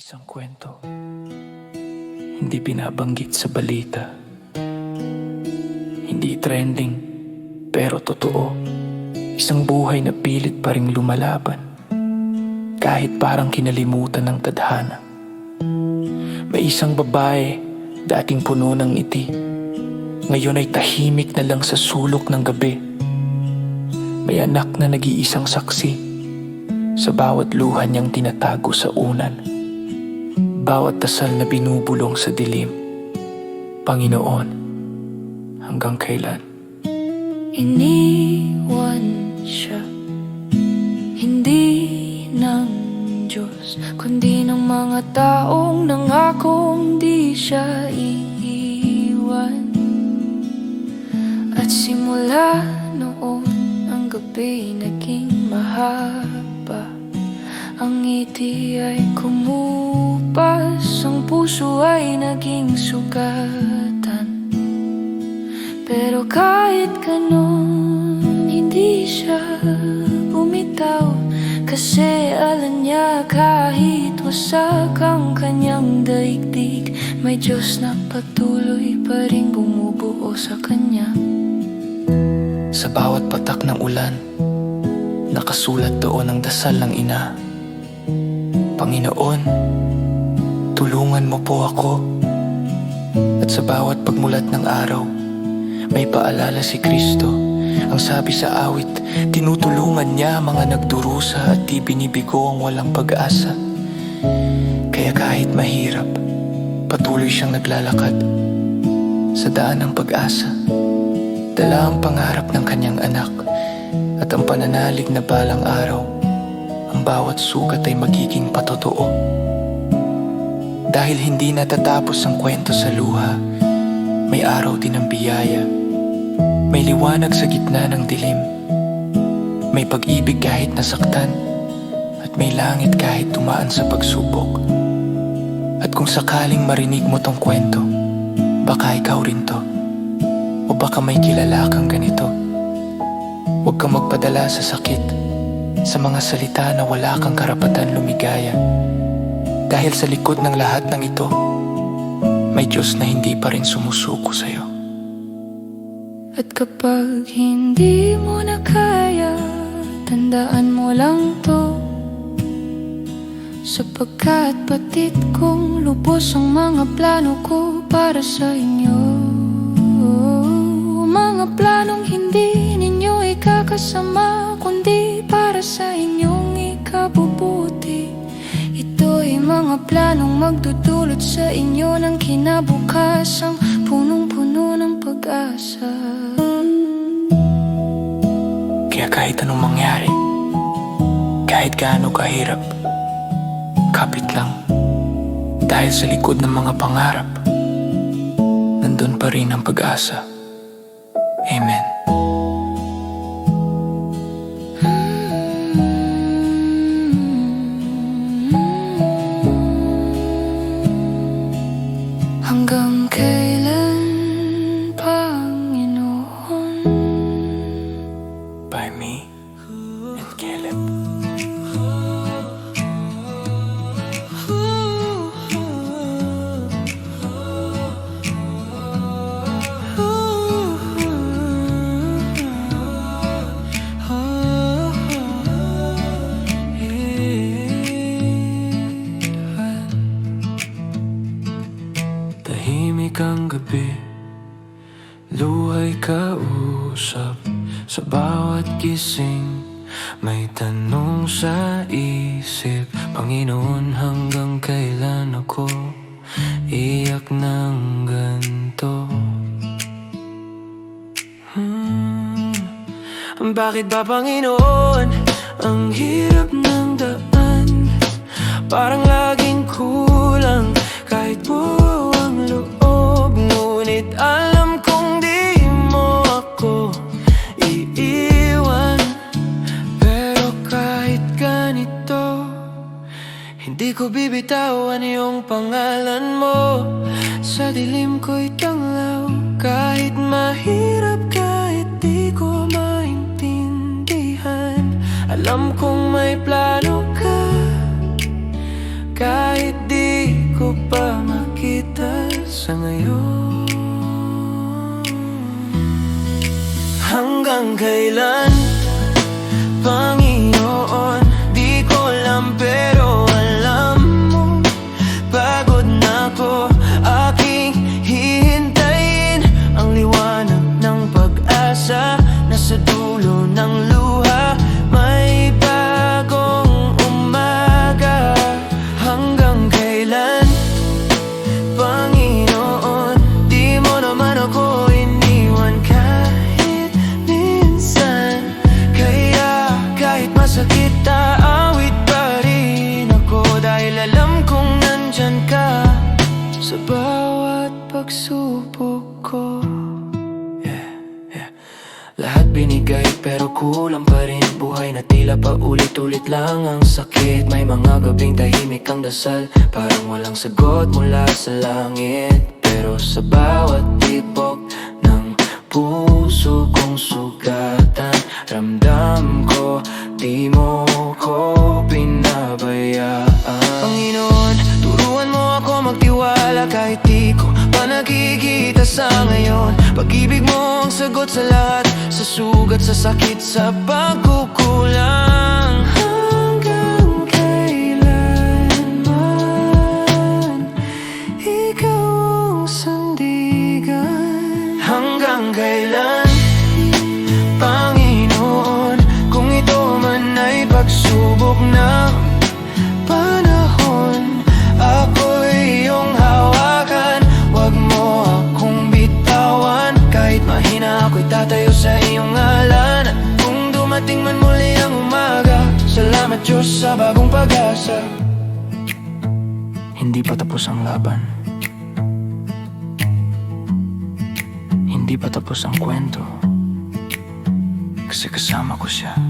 Isang kwento. Hindi binabanggit sa balita. Hindi trending, pero totoo. Isang buhay na pilit pa ring lumalaban. Kahit parang kinalimutan ng tadhana. May isang babae, dating puno ng ngiti. Ngayon ay tahimik na lang sa sulok ng gabi. May anak na nag-iisang saksi sa bawat luha niyang tinatago sa unan. Bawat dasal na binubulong sa dilim. Panginoon, hanggang kailan? Iniwan siya Hindi ng Diyos Kundi ng mga taong nangakong di siya iiwan At simula noon ang gabi naging mahaba Ang ngiti ay kumupas Ang puso ay naging sugatan. Pero kahit ganon, hindi siya bumitaw. Kasi alam niya kahit wasak ang kanyang daigdig May Diyos na patuloy pa rin bumubuo sa kanya. Sa bawat patak ng ulan, nakasulat doon ang dasal ng ina. Panginoon, tulungan mo po ako. At sa bawat pagmulat ng araw, may paalala si Kristo. Ang sabi sa awit, tinutulungan niya mga nagdurusa at di binibigo ang walang pag-asa. Kaya kahit mahirap, patuloy siyang naglalakad sa daan ng pag-asa. Dala ang pangarap ng kanyang anak at ang pananalig na balang araw, ang bawat sugat ay magiging patotoo. Dahil hindi natatapos ang kwento sa luha, may araw din ang biyaya. May liwanag sa gitna ng dilim. May pag-ibig kahit nasaktan at may langit kahit tumaan sa pagsubok. At kung sakaling marinig mo tong kwento, baka ikaw rin to. O baka may kilala kang ganito. Huwag kang magpadala sa sakit, sa mga salita na wala kang karapatan lumigaya. Dahil sa likod ng lahat ng ito, may Diyos na hindi pa rin sumusuko sa'yo. At kapag hindi mo na kaya, tandaan mo lang to. Sapagkat patid kong lubos ang mga plano ko para sa inyo. Mga planong hindi ninyo ikakasama Kundi para sa inyong ikabubuti Ito'y mga planong magdudulot sa inyo ng kinabukasang punong-puno ng pag-asa Kaya kahit anong mangyari, kahit gaano kahirap, kapit lang. Dahil sa likod ng mga pangarap, nandun pa rin ang pag-asa. By me and Caleb. Tahimik ang gabi Luhay kausap Sa bawat gising May tanong sa isip Panginoon hanggang kailan ako Iyak ng ganto hmm. Bakit ba Panginoon Ang hirap ng daan Parang laging kulang Kahit buo pangalan mo. Sa dilim ko'y tanglaw Kahit mahirap, kahit di ko maintindihan. Alam kong may plano ka Kahit di ko pa makita sa ngayon. Hanggang kailan, pero kulang pa rin. Buhay na tila paulit-ulit lang ang sakit. May mga gabing tahimik ang dasal Parang walang sagot mula sa langit. Pero sa bawat tibok ng puso kong sugatan Ramdam ko di mo ko pinabayaan. Panginoon, turuan mo ako magtiwala kahit di ko pa nakikita sa ngayon. Pag-ibig mo ang sagot sa lahat Sa sugat, sa sakit, sa pagkukulang Diyos sa bagong pag-asa. Hindi pa tapos ang laban. Hindi pa tapos ang kwento. Kasi kasama ko siya